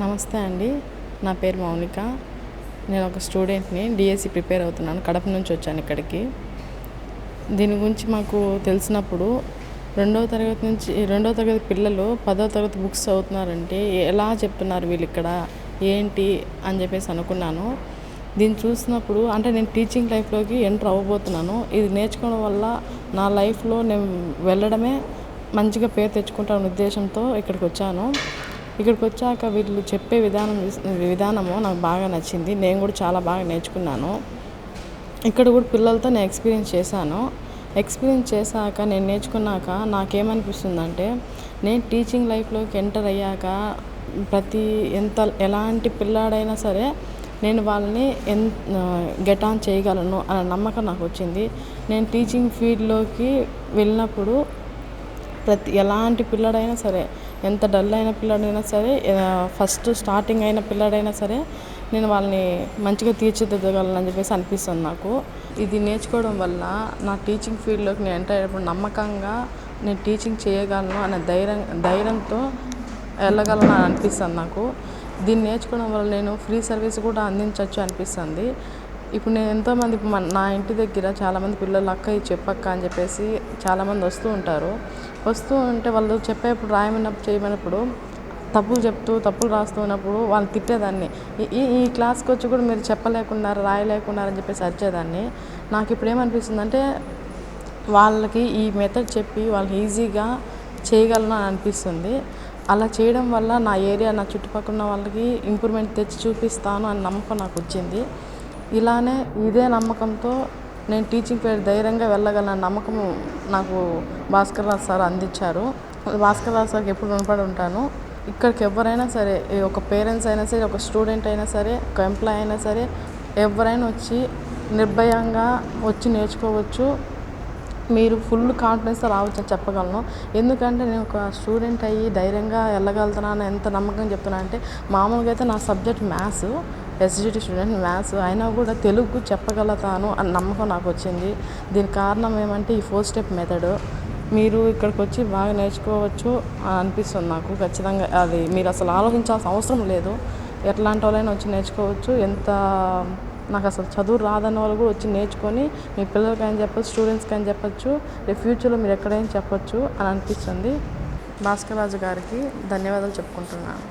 నమస్తే అండి. నా పేరు మౌనిక. నేను ఒక స్టూడెంట్ని డిఎస్సి ప్రిపేర్ అవుతున్నాను. కడప నుంచి వచ్చాను ఇక్కడికి. దీని గురించి మాకు తెలిసినప్పుడు రెండవ తరగతి నుంచి రెండవ తరగతి పిల్లలు పదవ తరగతి బుక్స్ చదువుతున్నారంటే ఎలా చెప్తున్నారు వీళ్ళు ఇక్కడ? ఏంటి? అని చెప్పేసి అనుకున్నాను. దీన్ని చూసినప్పుడు అంటే నేను టీచింగ్ లైఫ్లోకి ఎంటర్ అవ్వబోతున్నాను. ఇది నేర్చుకోవడం వల్ల నా లైఫ్లో నేను వెళ్ళడమే మంచిగా పేరు తెచ్చుకుంటాను ఉద్దేశంతో ఇక్కడికి వచ్చాను. ఇక్కడికి వచ్చాక వీళ్ళు చెప్పే విధానం విధానము నాకు బాగా నచ్చింది. నేను కూడా చాలా బాగా నేర్చుకున్నాను. ఇక్కడ కూడా పిల్లలతో నేను ఎక్స్పీరియన్స్ చేశాను. ఎక్స్పీరియన్స్ చేశాక నేను నేర్చుకున్నాక నాకేమనిపిస్తుందంటే నేను టీచింగ్ లైఫ్లోకి ఎంటర్ అయ్యాక ప్రతి ఎంత ఎలాంటి పిల్లాడైనా సరే నేను వాళ్ళని ఎన్ గెట్ ఆన్ చేయగలను అనే నమ్మకం నాకు వచ్చింది. నేను టీచింగ్ ఫీల్డ్లోకి వెళ్ళినప్పుడు ప్రతి ఎలాంటి పిల్లడైనా సరే ఎంత డల్ అయిన పిల్లడైనా సరే ఫస్ట్ స్టార్టింగ్ అయిన పిల్లడైనా సరే నేను వాళ్ళని మంచిగా తీర్చిదిద్దగలను అని చెప్పేసి అనిపిస్తుంది నాకు. ఇది నేర్చుకోవడం వల్ల నా టీచింగ్ ఫీల్డ్లోకి నేను ఎంటర్ అయినప్పుడు నమ్మకంగా నేను టీచింగ్ చేయగలను అనే ధైర్యం ధైర్యంతో వెళ్ళగలను అని అనిపిస్తుంది నాకు. దీన్ని నేర్చుకోవడం వల్ల నేను ఫ్రీ సర్వీస్ కూడా అందించవచ్చు అనిపిస్తుంది. ఇప్పుడు నేను ఎంతోమంది మన నా ఇంటి దగ్గర చాలామంది పిల్లలు అక్క ఇది చెప్పక్క అని చెప్పేసి చాలామంది వస్తూ ఉంటారు. వస్తూ ఉంటే వాళ్ళు చెప్పేప్పుడు రాయమన్నప్పుడు చేయమన్నప్పుడు తప్పులు చెప్తూ తప్పులు రాస్తూ ఉన్నప్పుడు వాళ్ళు తిట్టేదాన్ని. ఈ ఈ క్లాస్కి వచ్చి కూడా మీరు చెప్పలేకున్నారు రాయలేకున్నారు అని చెప్పేసి వచ్చేదాన్ని నాకు ఇప్పుడు ఏమనిపిస్తుంది అంటే వాళ్ళకి ఈ మెథడ్ చెప్పి వాళ్ళు ఈజీగా చేయగలను అని అనిపిస్తుంది. అలా చేయడం వల్ల నా ఏరియా నా చుట్టుపక్కల ఉన్న వాళ్ళకి ఇంప్రూవ్మెంట్ తెచ్చి చూపిస్తాను అని నమ్మకం నాకు వచ్చింది. ఇలానే ఇదే నమ్మకంతో నేను టీచింగ్ పేరు ధైర్యంగా వెళ్ళగలన నమ్మకం నాకు భాస్కర్ రాజు సార్ అందించారు. భాస్కర్ రాజు సార్కి ఎప్పుడు రుణపడి ఉంటాను. ఇక్కడికి ఎవరైనా సరే ఒక పేరెంట్స్ అయినా సరే ఒక స్టూడెంట్ అయినా సరే ఒక ఎంప్లాయ్ అయినా సరే ఎవరైనా వచ్చి నిర్భయంగా వచ్చి నేర్చుకోవచ్చు. మీరు ఫుల్ కాన్ఫిడెన్స్తో రావచ్చు అని చెప్పగలను. ఎందుకంటే నేను ఒక స్టూడెంట్ అయ్యి ధైర్యంగా వెళ్ళగలుగుతున్నాను ఎంత నమ్మకం చెప్తున్నా అంటే మామూలుగా అయితే నా subject maths. SGT student maths అయినా కూడా తెలుగు చెప్పగలుగుతాను అని నమ్మకం నాకు వచ్చింది. దీనికి కారణం ఏమంటే ఈ ఫోర్ స్టెప్ మెథడ్ మీరు ఇక్కడికి వచ్చి బాగా నేర్చుకోవచ్చు అని అనిపిస్తుంది నాకు ఖచ్చితంగా. అది మీరు అసలు ఆలోచించాల్సిన అవసరం లేదు. ఎట్లాంటి వాళ్ళైనా వచ్చి నేర్చుకోవచ్చు. ఎంత నాకు అసలు చదువు రాదన్న వాళ్ళు కూడా వచ్చి నేర్చుకొని మీ పిల్లలకి అని చెప్పచ్చు స్టూడెంట్స్కి అని చెప్పచ్చు రేపు ఫ్యూచర్లో మీరు ఎక్కడైనా చెప్పచ్చు అని అనిపిస్తుంది. భాస్కర్ రాజు గారికి ధన్యవాదాలు చెప్పుకుంటున్నాను.